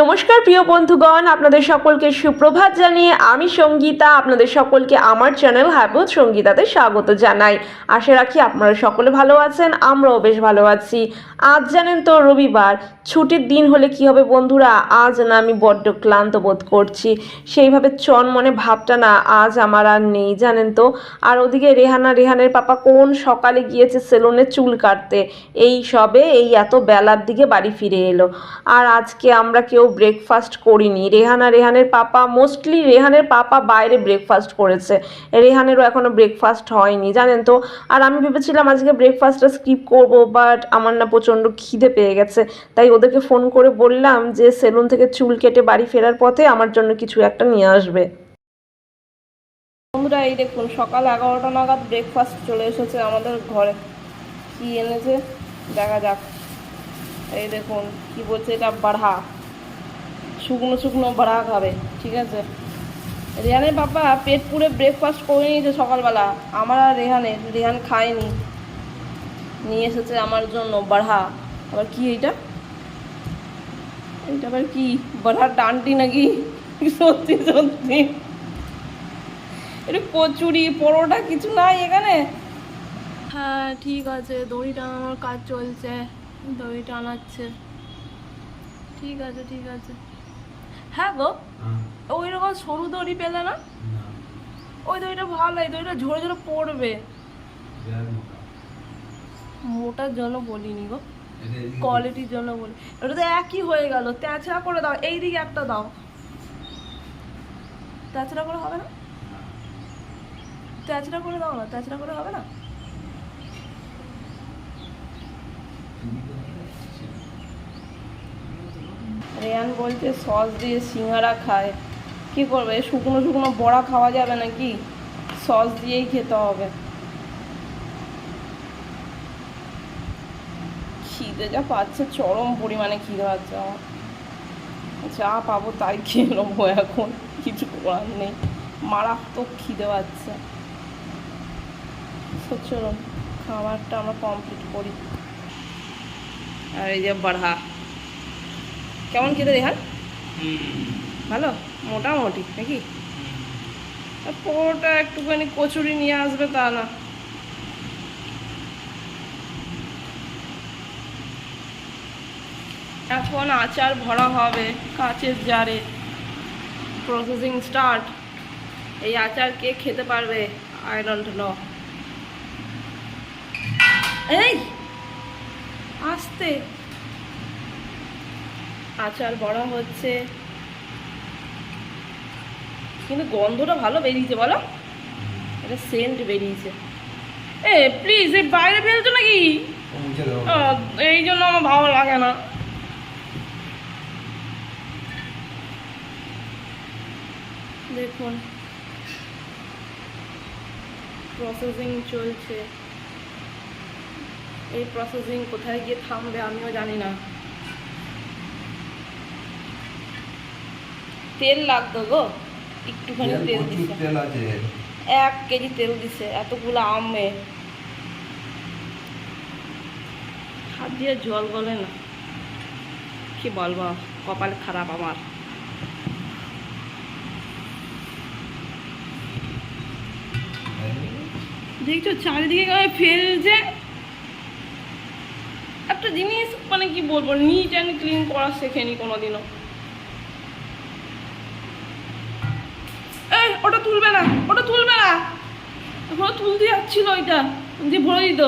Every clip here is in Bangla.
নমস্কার প্রিয় বন্ধুগণ, আপনাদের সকলকে সুপ্রভাত জানিয়ে আমি সঙ্গীতা। আপনাদের সকলকে আমার চ্যানেল হ্যাবত সঙ্গীতাতে স্বাগত জানাই। আশা রাখি আপনারা সকলে ভালো আছেন, আমরাও বেশ ভালো আছি। আজ জানেন তো রবিবার ছুটির দিন হলে কি হবে বন্ধুরা? আজ না আমি বড্ড ক্লান্ত বোধ করছি। সেইভাবে চন মনে ভাবটা না, আজ আমার আর নেই, জানেন তো? আর ওদিকে রেহানা, রেহানের পাপা কোন সকালে গিয়েছে সেলুনে চুল কাটতে? এই সবে এই এত বেলার দিকে বাড়ি ফিরে এলো। আর আজকে আমরা কেউ ব্রেকফাস্ট করিনি। রেহানা, রেহানের পাপা মোস্টলি রেহানের পাপা বাইরে ব্রেকফাস্ট করেছে। রেহানেরও এখনও ব্রেকফাস্ট হয়নি, জানেন তো? আর আমি ভেবেছিলাম আজকে ব্রেকফাস্টটা স্কিপ করব বাট আমার না প্রচণ্ড খিদে পেয়ে গেছে। তাই ওদেরকে ফোন করে বললাম যে সেলুন থেকে চুল কেটে বাড়ি ফেরার পথে আমার জন্য কিছু একটা নিয়ে আসবে। বন্ধুরা, এই দেখুন, সকাল এগারোটা নাগাদ ব্রেকফাস্ট চলে এসেছে আমাদের ঘরে। কি এনেছে? দেখা যাক। এই দেখুন, কি বলছে এটা? বাড়া শুকনো শুকনো বাড়া খাবে, ঠিক আছে? রেহানের বাবা পেট পুরে ব্রেকফাস্ট করে নিয়েছে সকালবেলা। আমার আর রেহানের, রেহান খায়নি। নিয়ে এসেছে আমার জন্য বাড়া আবার কি এইটা এইটা আবার কি? বাড়ার ডান্টি নাকি? সত্যি সত্যি। এটা কচুরি পরোটা কিছু নাই এখানে? হ্যাঁ ঠিক আছে। দড়ি টানানোর কাজ চলছে। দড়ি টানাচ্ছে। ঠিক আছে ঠিক আছে। হ্যাঁ গো ওই রকম সরু দড়ি পেলে না? ওই দড়িটা ভালো এই দড়িটা ঝরে ঝরে পড়বে। মোটার জন্য বলিনি গো। কোয়ালিটির জন্য বলি। ওটা তো একই হয়ে গেল। তেছড়া করে দাও। এই দিকে একটা দাও। তেছড়া করে হবে না? তেছড়া করে দাও না? তেছড়া করে হবে না? রেয়ান বলছে, সস দিয়ে সিঙ্গারা খায়। কি করবে? শুকনো শুকনো বড়া খাওয়া যাবে নাকি? সস দিয়েই খেতে হবে। খিদে যা পাচ্ছে চরম পরিমাণে খিদে পাচ্ছে আমার। যা পাবো তাই খেয়ে নেব এখন কিছু করার নেই। মারাত্মক খিদে পাচ্ছে তো চলুন খাবারটা আমরা কমপ্লিট করি। আর এই যে বাড়া কেমন খেতে রেহান? ভালো? মোটামুটি নাকি? পরোটা একটুখানি কচুরি নিয়ে আসবে তা না। এখন আচার ভরা হবে কাঁচের জারে। প্রসেসিং স্টার্ট এই আচার কে খেতে পারবে? আই ডোন্ট নো এই! আস্তে। আচার বড়া হচ্ছে। কিন্তু গন্ধটা ভালো বেরিয়েছে বলো। এটা সেন্ট বেরিয়েছে। এ প্লিজ এই বাইরে ফেলছো নাকি? এই জন্য আমার ভালো লাগে না। দেখুন। প্রসেসিং চলছে। এই প্রসেসিং কোথায় গিয়ে থামবে আমিও জানি না। তেল লাগতো গো। একটুখানি তেল দিছে। এক কেজি তেল দিছে এতগুলো আমে। হাত দিয়ে জল গলে না। কি বলব কপাল খারাপ আমার। দেখছ, চারিদিকে গায়ে ফেলছে। একটা জিনিস মানে কি বলব নিট অ্যান্ড ক্লিন করা শেখেনি কোনোদিনও। ওটা তুলবে না, ওটা তুলবে না। এখনও তুলতে যাচ্ছিল ওইটা দিয়ে ভরে দিত।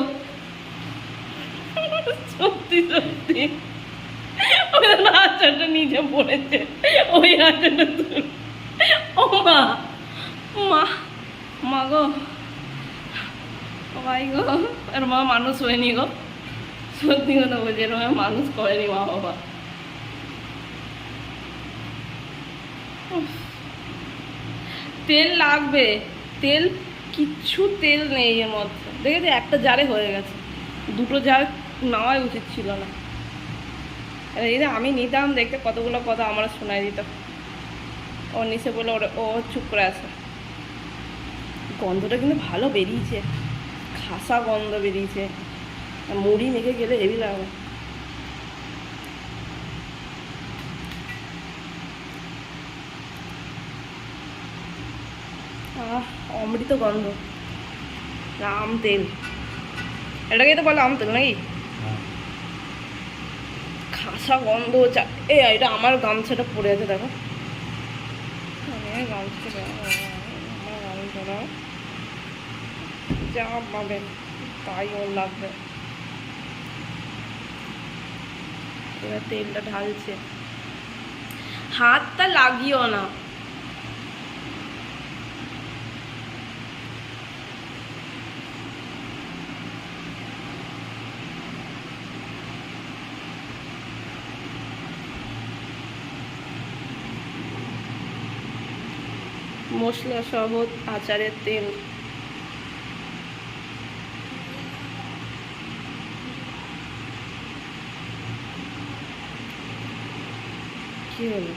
সত্যি সত্যি। ওই আচারটা নিজে পড়েছে। ওই আচারটা তুল। ও মা মা গো। ভাই গো। এর মা মানুষ হয়নি গো। সত্যি কথা বলছি এর মা মানুষ করেনি মা বাবা। তেল লাগবে। তেল, কিচ্ছু তেল নেই এর মধ্যে। দেখেছি একটা জারে হয়ে গেছে। দুটো জার নেওয়াই উচিত ছিল না। এই আমি নিতাম দেখতে কতগুলো কথা আমার শোনাই দিত। ও নিচে বলে ওরা, ও চুপ করে আছে। গন্ধটা কিন্তু ভালো বেরিয়েছে। ঠাসা গন্ধ বেরিয়েছে। মুড়ি মেখে গেলে হেভি লাগবে অমৃত গন্ধ। আম তেল। এটাকে তো বলে আম তেল নাকি? হ্যাঁ। খাসা গন্ধ চা এ এটা আমার গামছাটা পড়ে আছে দেখো। গামছাটা আমার গামছাটা। যা পাবেন তাই ওর লাগবে। এবার তেলটা ঢালছে। হাতটা লাগিও না। মশলা সহ আচারের তেল। কি হলো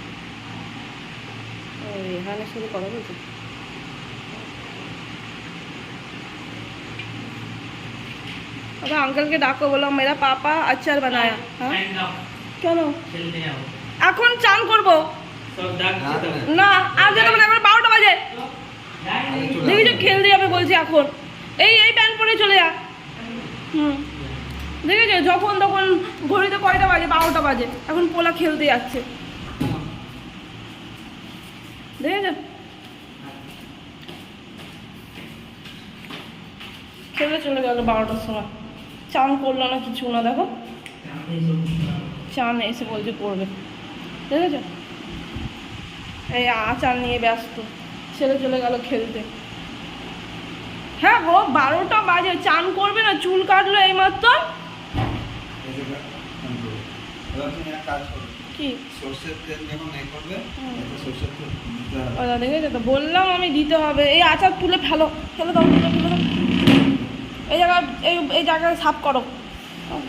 ও রেহানের সাথে কথা বলছো अबे अंकल के डाको बोलो मेरा पापा अचार बनाया हाँ কেন এখন চান করবো না আজ যেতে মানে এখন বারোটা বাজে দেখি যে খেলতে যাবে বলছি এখন এই এই প্যান্ট পরে চলে যা হুম দেখেছো যখন তখন ঘড়িতে কয়টা বাজে বারোটা বাজে এখন পোলা খেলতে যাচ্ছে দেখেছ খেলে চলে গেল বারোটার সময় চান করল না কিছু না দেখো চান এসে বলছে করবে দেখেছ এই আচার নিয়ে ব্যস্ত ছেলে চলে গেল খেলতে হ্যাঁ গো বারোটা বাজে চান করবে না চুল কাটলো এইমাত্র কাজ কি? সর্ষের তেল যখন এ করবে। তেল তো? বললাম আমি দিতে হবে। এই আচার তুলে ফেলো। ফেলে দাও তুলে ফেলে দাও। এই জায়গা এই এই জায়গায় সাফ করো।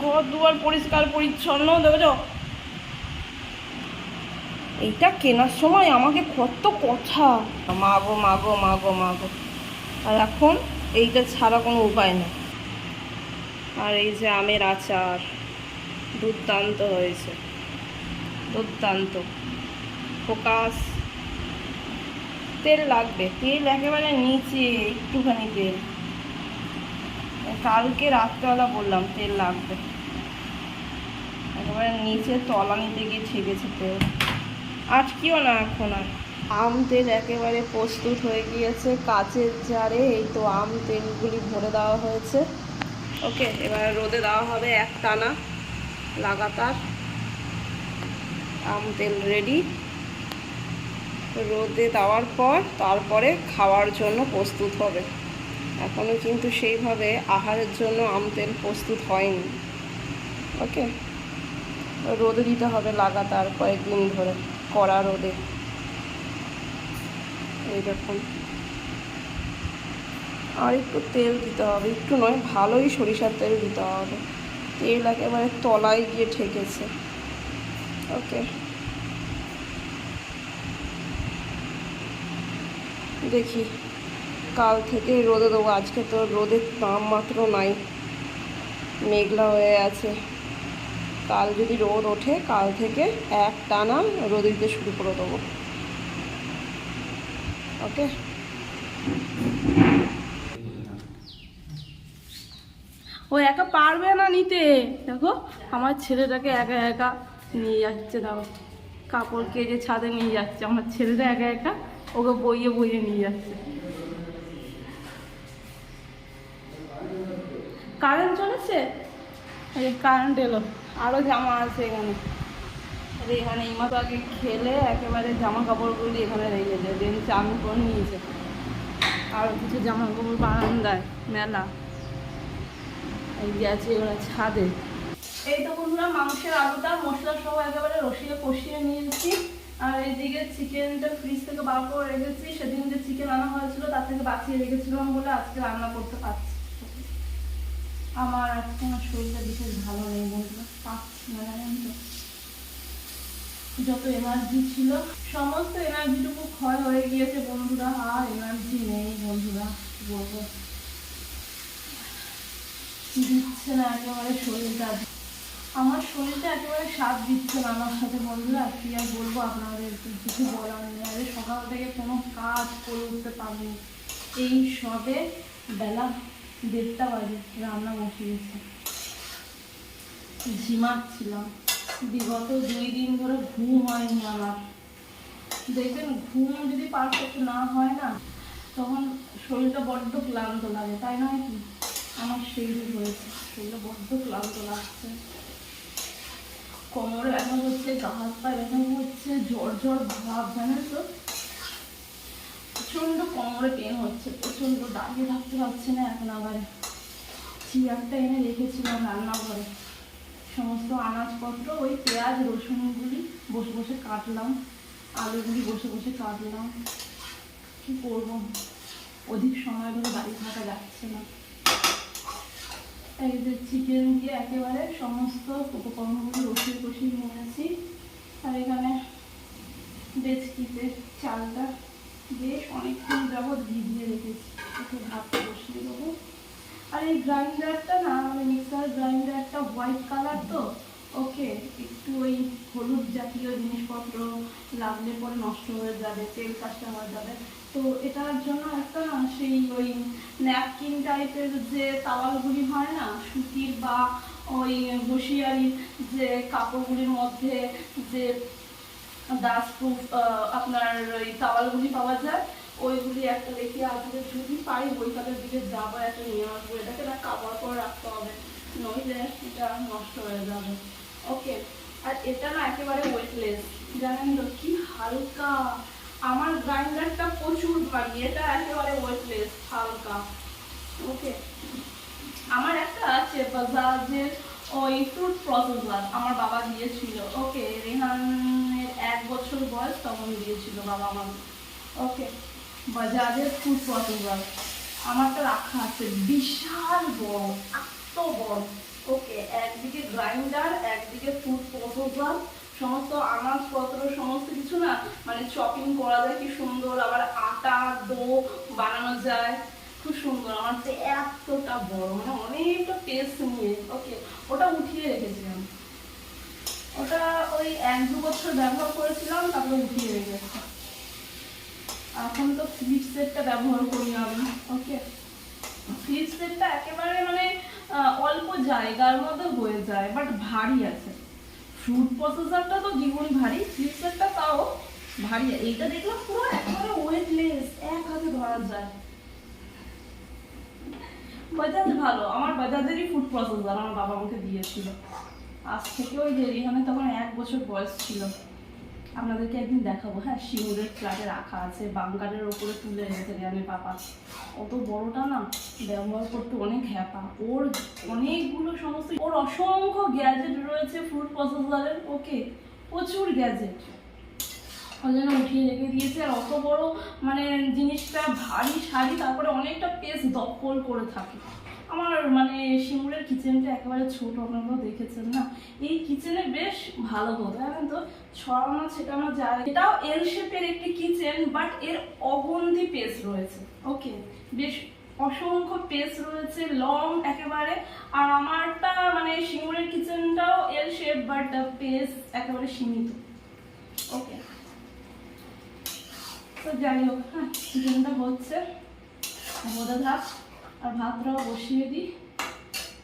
ঘর দুয়ার পরিষ্কার পরিচ্ছন্ন দেখেছ? এইটা কেনার সময় আমাকে কত কথা। মাগো মাগো মাগো মাগো। আর এখন এইটা ছাড়া কোনো উপায় নেই। আর এই যে আমের আচার দুর্দান্ত হয়েছে। দুর্দান্ত ফোকাস। তেল লাগবে। তেল একেবারে নিচে একটুখানি তেল। কালকে রাত্রেবেলা বললাম তেল লাগবে। একেবারে নিচে তলা নিতে গিয়ে ছেগেছে তেল। আটকিও না এখন আর। আম তেল একেবারে প্রস্তুত হয়ে গিয়েছে কাচের জারে। এই তো আম তেলগুলি ভরে দেওয়া হয়েছে। ওকে এবার রোদে দেওয়া হবে এক টানা লাগাতার। আম তেল রেডি রোদে দেওয়ার পর তারপরে খাওয়ার জন্য প্রস্তুত হবে। এখনও কিন্তু সেইভাবে আহারের জন্য আম তেল প্রস্তুত হয়নি। ওকে রোদে দিতে হবে লাগাতার কয়েকদিন ধরে, কড়া রোদে। এইরকম। আর একটু তেল দিতে হবে, একটু নয়, ভালোই সরিষার তেল দিতে হবে। তেল একেবারে তলায় গিয়ে ঠেকেছে। ওকে। দেখি, কাল থেকে রোদে দেবো। আজকে তো রোদের নাম মাত্র নাই। মেঘলা হয়ে আছে। কাল যদি রোদ ওঠে, কাল থেকে এক টানা রোদ দিতে শুরু করে দেবো। ওকে। ও একা পারবে না নিতে। দেখো, আমার ছেলেটাকে একা একা নিয়ে যাচ্ছে, দেখো। কাপড় কেজে ছাদে নিয়ে যাচ্ছে। আমার ছেলেটা একা একা, ওকে বইয়ে বইয়ে নিয়ে যাচ্ছে। কারেন্ট চলেছে? এই কারেন্ট এলো। আরও জামা আছে এখানে। এখানে এই মতো আগে খেলে একেবারে জামা কাপড়গুলি এখানে রেখেছে দেন চান করে নিয়েছে। আরও কিছু জামা কাপড় বারান্দায়, মেলা। এই আছে ওরা ছাদে। এই তো বন্ধুরা, মাংসের আলুটা মশলা সহ একেবারে রসিয়ে কষিয়ে নিয়েছি। আর এইদিকে চিকেনটা ফ্রিজ থেকে বার করে রেখেছি। সেদিন যে চিকেন আনা হয়েছিল, তার থেকে বাঁচিয়ে রেখেছিলাম বলে আজকে রান্না করতে পারছি। আমার আজকে আমার শরীরটা বিশেষ ভালো নেই বন্ধুরা। পাচ্ছি না জানেন তো। যত এনার্জি ছিল, সমস্ত এনার্জিটুকু ক্ষয় হয়ে গিয়েছে বন্ধুরা। আর এনার্জি নেই বন্ধুরা। বলব দিচ্ছে না একেবারে শরীরটা। আমার শরীরটা একেবারে সাথ দিচ্ছে না আমার সাথে বন্ধুরা, কি আর বলব আপনাদের কিছু বলার নেই। আরে সকাল থেকে কোনো কাজ করে উঠতে পারিনি। এই সবে বেলা দেড়টা বাজে, রান্না বসিয়েছি। ঝিমাচ্ছিলাম বিগত দুই দিন ধরে ঘুম হয়নি আমার। দেখবেন, ঘুম যদি পারফেক্ট না হয় না, তখন শরীরটা বড্ড ক্লান্ত লাগে, তাই নয় কি? আমার সেই হয়েছে, শরীরটা বড্ড ক্লান্ত লাগছে। কোমরে ব্যথা হচ্ছে গা হাত ব্যথা হচ্ছে জ্বর জ্বর ভাব, জানেন তো? প্রচণ্ড কোমরে পেন হচ্ছে, প্রচণ্ড দাঁড়িয়ে থাকতে পারছি না এখন আবার। চেয়ারটা এনে রেখেছিলাম রান্নাঘরে। সমস্ত আনাজপত্র, ওই পেঁয়াজ রসুনগুলি বসে বসে কাটলাম আলুগুলি বসে বসে কাটলাম। কি করব? অধিক সময় ধরে বাড়ি থাকা যাচ্ছে না। এই যে চিকেন দিয়ে একেবারে সমস্ত উপকরণগুলো রসিয়ে কষিয়ে নিয়েছি। আর এখানে ডেচকিতে চালটা বেশ অনেকক্ষণ যাবৎ ভিজিয়ে রেখেছি। একটু ভাতটা বসিয়ে দেবো। আর এই গ্রাইন্ডারটা না মানে মিক্সার গ্রাইন্ডারটা হোয়াইট কালার তো, ওকে, একটু ওই হলুদ জাতীয় জিনিসপত্র লাগলে পরে নষ্ট হয়ে যাবে, তেল কাজটা হয়ে যাবে। তো এটার জন্য একটা না সেই ওই ন্যাপকিন টাইপের যে তাওয়ালগুলি হয় না, সুতির বা ওই বসিয়ারির যে কাপড়গুলির মধ্যে যে ডাস্ট প্রুফ আপনার ওই তাওয়ালগুলি পাওয়া যায়, ওইগুলি একটা রেখে আসলে যদি পাই বইটাদের দিকে যাব, একটা নিয়ে আসব, এটাকে না কাভার করে রাখতে হবে, নইলে এটা নষ্ট হয়ে যাবে। ওকে আর এটা না একেবারে ওয়েটলেস জানেন তো, কি হালকা আমার গ্রাইন্ডারটা প্রচুর ভারী, এটা একেবারে ওয়েটলেস হালকা। ওকে আমার একটা আছে, বাজাজের ওই ফ্রুট প্রসেসর আমার বাবা দিয়েছিল। ওকে রেহানের এক বছর বয়স তখন দিয়েছিল বাবা আমার ওকে বাজাজের ফুড প্রসেসর আমারটা রাখা আছে, বিশাল বড়, এত বড়। ওকে একদিকে গ্রাইন্ডার একদিকে ফুড প্রসেসর সমস্ত আনাজপত্র সমস্ত কিছু না মানে চপিং করা যায় কি সুন্দর, আবার আটা দো বানানো যায়, খুব সুন্দর। আমার তো এতটা বড় মানে অনেকটা পেস্ট নিয়ে ওকে ওটা উঠিয়ে রেখেছিলাম। ওটা ওই এক দু বছর ব্যবহার করেছিলাম, তারপরে উঠিয়ে রেখেছি। এখন তো ফ্লিপ সেটটা ব্যবহার করি আমি ওকে ফ্লিপ সেটটা একেবারে মানে অল্প জায়গার মধ্যে হয়ে যায় বাট ভারী আছে। ফ্রুট প্রসেসরটা তো দ্বিগুণ ভারী ফ্লিপসারটা তাও ভারী। এইটা দেখলাম পুরো একেবারে ওয়েটলেস এক হাতে ধরা যায়। বাজাজ ভালো, আমার বাজাজেরই ফুড প্রসেসার আমার বাবা আমাকে দিয়েছিল। আজ থেকে ওই যে, এখানে তখন এক বছর বয়স ছিল। আপনাদেরকে একদিন দেখাবো। হ্যাঁ শিমুরের ফ্ল্যাটে রাখা আছে বাঙ্গারের ওপরে তুলে রেখেছে রেয়ানের পাপা। অত বড়টা না, ব্যবহার করতে অনেক হ্যাপা। ওর অনেকগুলো সমস্ত ওর অসংখ্য গ্যাজেট রয়েছে ফুড প্রসেসরের ওকে, প্রচুর গ্যাজেট ওই জন্য উঠিয়ে রেখে দিয়েছে। আর অত বড় মানে জিনিসটা ভারী শাড়ি, তারপরে অনেকটা পেস দখল করে থাকে। আমার মানে শিমুরের কিচেনটা একেবারে ছোট, আপনারাও দেখেছেন না? এই কিচেনে বেশ ভালো হতো জানেন তো? ছড়ানো, ছেটানো যায়। এটাও এল শেপের একটি কিচেন বাট এর অগন্তি পেস রয়েছে। ওকে বেশ অসংখ্য পেস রয়েছে লং একেবারে। আর আমারটা মানে শিমুরের কিচেনটাও এল শেপ বাট পেস একেবারে সীমিত। ওকে তো যাই হোক হ্যাঁ কিচেনটা হচ্ছে বোধা ভাত আর ভাতটাও বসিয়ে দিই।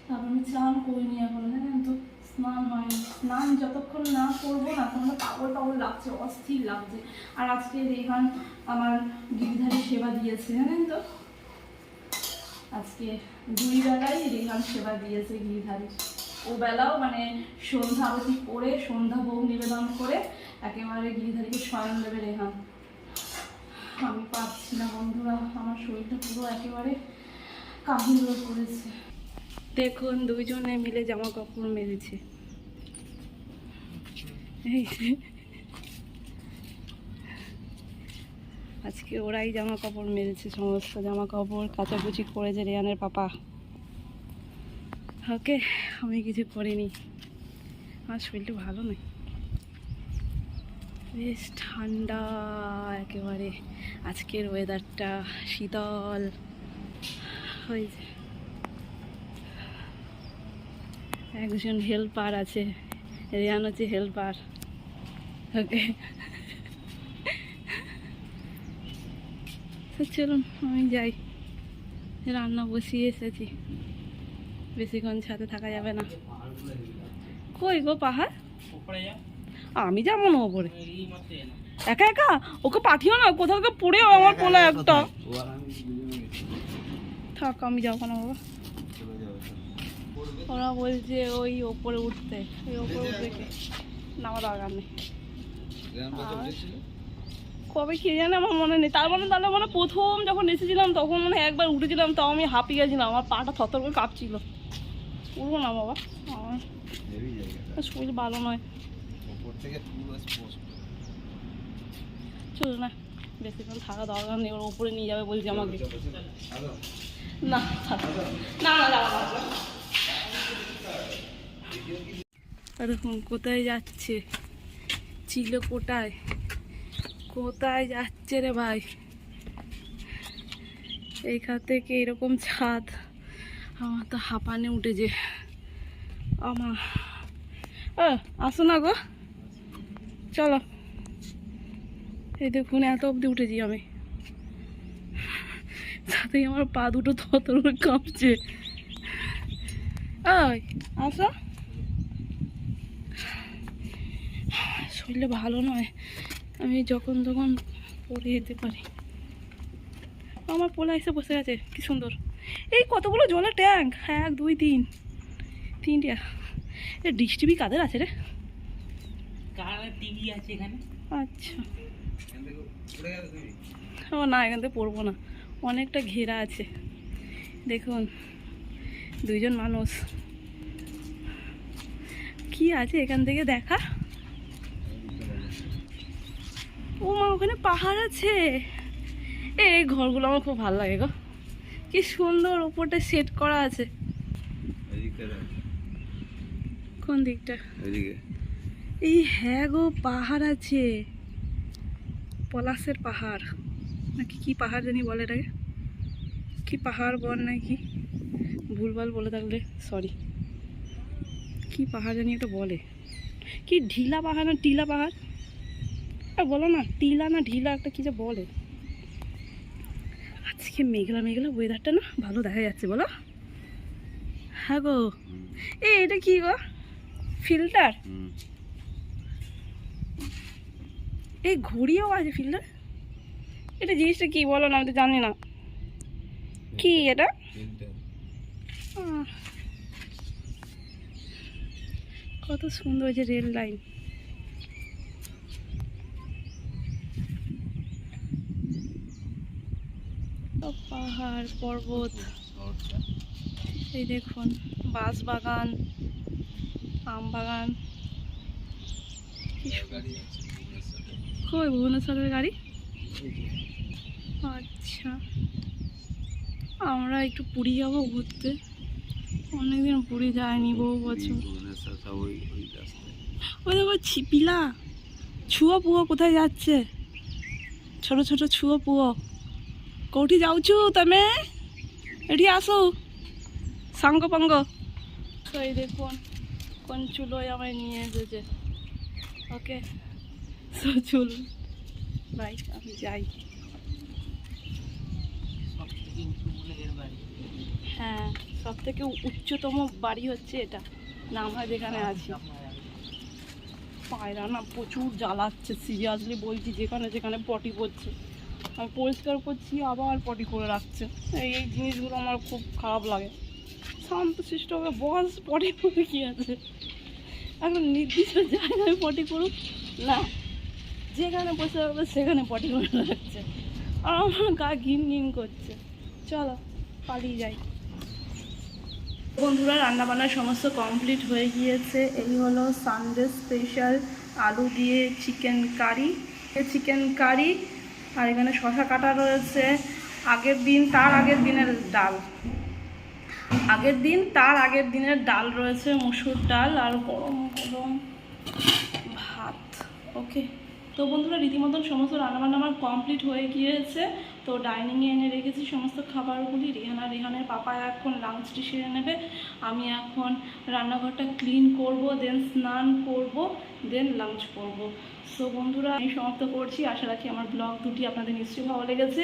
তারপর আমি স্নান করিনি এখন জানেন তো? স্নান হয়নি স্নান যতক্ষণ না করব না, তখন পাগল পাগল লাগছে, অস্থির লাগছে। আর আজকে রেহান আমার গিরিধারী সেবা দিয়েছে, জানেন তো? আজকে দুই বেলায় রেহান সেবা দিয়েছে গিরিধারী। ও বেলাও মানে সন্ধ্যা আরতি করে, সন্ধ্যা ভোগ নিবেদন করে একেবারে গিরিধারীকে শয়ন দেবে রেহান। আমি পাচ্ছি না বন্ধুরা, আমার শরীরটা পুরো একেবারে হয়ে পড়েছে দেখুন, দুইজনে মিলে জামা কাপড় মেরেছে। আজকে ওরাই জামা কাপড় মেরেছে, সমস্ত জামা কাপড় কাচাকুচি করেছে রেয়ানের পাপা। ওকে, আমি কিছু করিনি। আমার শরীরটা ভালো নেই। বেশ ঠান্ডা একেবারে। আজকের ওয়েদারটা শীতল। হয়েছে। একজন হেল্পার আছে রিয়ান হচ্ছে হেল্পার ওকে তো চলুন আমি যাই। রান্না বসিয়ে এসেছি। বেশিক্ষণ ছাদে থাকা যাবে না। কই গো পাহাড়? আমি যাব না ওপরে। একা একা? ওকে পাঠিও না কোথাও পড়ে আমার পোলা একটা ও আর আমি দুজনে গেছি থাক, আমি যাব না বাবা? ওরা বলছে ওই ওপরে উঠতে, ওই ওপরে উঠবে কি? না দরকার নেই। কবে কে জানে, আমার মনে নেই। তার মানে তাহলে মানে প্রথম যখন এসেছিলাম, তখন মানে একবার উঠেছিলাম, তাও আমি হাঁপিয়ে গেছিলাম। আমার পাটা থরথর করে কাঁপছিল। উঠবো না বাবা, আমার শরীর ভালো নয়। চলো না, বেশিক্ষণ থাকা দরকার নেই, ওর উপরে নিয়ে যাবে বলছে আমাকে। না না না দেখুন কোথায় যাচ্ছে? ছিল কোটায় কোথায় যাচ্ছে রে ভাই? এইখান থেকে এরকম ছাদ, আমার তো হাঁপানে উঠেছে। আমা ও আসো না গো। চলো। এই দেখুন, এত অবধি উঠেছি আমি। তাতেই আমার পা দুটো থতর কাঁপছে। ওই আসো শরীরটা ভালো নয়। আমি যখন তখন পড়ে যেতে পারি। আমার পোলা এসে বসে আছে কি সুন্দর। এই কতগুলো জলের ট্যাঙ্ক? এক দুই তিন। তিনটে। এ ডিশ টিভি কাদের আছে রে? আচ্ছা। ও না এখান থেকে পড়ব না। অনেকটা ঘেরা আছে। দেখুন দুইজন মানুষ। কি আছে এখান থেকে দেখা? ও মা ওখানে পাহাড় আছে। এই ঘরগুলো আমার খুব ভালো লাগে গো। কি সুন্দর ওপরটা সেট করা আছে। কোন দিকটা? এই হ্যাঁ গো পাহাড় আছে। পলাশের পাহাড়। নাকি কি পাহাড় জানি বলে এটাকে? কি পাহাড় বল নাকি? ভুলভাল বলে থাকলে সরি কি পাহাড় জানি এটা বলে? কি ঢিলা পাহাড় না টিলা পাহাড়? আর বলো না টিলা না ঢিলা একটা কি যে বলে? আজকে মেঘলা মেঘলা ওয়েদারটা না ভালো দেখা যাচ্ছে বলো। হ্যাঁ গো। এ এটা কি গো? ফিল্টার এই ঘুড়িও আছে ফিল্টার এটা জিনিসটা কি বলো না আমি তো জানি না। কি এটা? কত সুন্দর যে রেল লাইন। পাহাড় পর্বত। এই দেখুন বাঁশ বাগান আম বাগান। কই ভুবনেশ্বরের গাড়ি। আচ্ছা। আমরা একটু পুরী যাব ঘুরতে। অনেকদিন পুরী যায়নি বহু বছর। ওই দেখো ছিপিলা ছুয়া পুয়ো কোথায় যাচ্ছে? ছোট ছোট ছুয়া পুয়ো। কোটি যাওছ তুমি? এটি আসো। সাঙ্গ পাঙ্গ। এই দেখুন কোন চুলোয় আমায় নিয়ে এসেছে। ওকে সো বাই আমি যাই। হ্যাঁ সব থেকে উচ্চতম বাড়ি হচ্ছে এটা। না আমরা যেখানে আছি। পায়রা না প্রচুর জ্বালাচ্ছে সিরিয়াসলি বলছি যেখানে যেখানে পটি পড়ছে আমি পরিষ্কার করছি আবার পটি করে রাখছে। এই এই জিনিসগুলো আমার খুব খারাপ লাগে। শান্ত শিষ্টভাবে বস পটি করে কি আছে? এখন নির্দিষ্ট জায়গায় পটি করুক না। যেখানে বসে হবে সেখানে পটি করে রাখছে। আর আমার গা ঘিন ঘিন করছে। চলো, পালিয়ে যাই। বন্ধুরা রান্নাবান্না সমস্ত কমপ্লিট হয়ে গিয়েছে। এই হলো সানডে স্পেশাল আলু দিয়ে চিকেন কারি চিকেন কারি আর এখানে শশা কাটা রয়েছে। আগের দিন, তার আগের দিনের ডাল। আগের দিন, তার আগের দিনের ডাল রয়েছে, মুসুর ডাল আর গরম গরম ভাত। ওকে তো বন্ধুরা রীতিমতন সমস্ত রান্নাবান্না আমার কমপ্লিট হয়ে গিয়েছে। তো ডাইনিংয়ে এনে রেখেছি, সমস্ত খাবারগুলি রেহানা, রেহানের পাপা এখন লাঞ্চটি সেরে নেবে। আমি এখন রান্নাঘরটা ক্লিন করব দেন স্নান করব দেন লাঞ্চ করব। সো বন্ধুরা, আমি সমাপ্ত করছি। আশা রাখি আমার ব্লগ দুটি আপনাদের নিশ্চয়ই ভালো লেগেছে।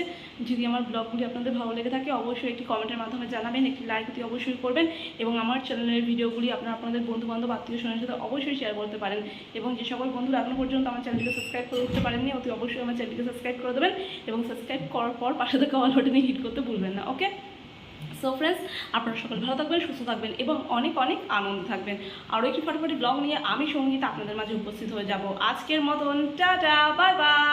যদি আমার ব্লগগুলি আপনাদের ভালো লেগে থাকে, অবশ্যই একটি কমেন্টের মাধ্যমে জানাবেন, একটি লাইক অতি অবশ্যই করবেন, এবং আমার চ্যানেলের ভিডিওগুলি আপনারা আপনাদের বন্ধু বান্ধব আত্মীয় স্বজনের সাথে অবশ্যই শেয়ার করতে পারেন। এবং যে সকল বন্ধুরা এখনও পর্যন্ত আমার চ্যানেলটিকে সাবস্ক্রাইব করে উঠতে পারেননি, অতি অবশ্যই আমার চ্যানেলটিকে সাবস্ক্রাইব করে দেবেন, এবং সাবস্ক্রাইব করার পর পাশে থেকে অল বাটনে হিট করতে ভুলবেন না ওকে সো ফ্রেন্ডস আপনারা সকল ভালো থাকবেন, সুস্থ থাকবেন এবং অনেক অনেক আনন্দ থাকবেন। আরও একটি ফটোফটি ব্লগ নিয়ে আমি সংগীত আপনাদের মাঝে উপস্থিত হয়ে যাব। আজকের মতন, টাটা বাই বাই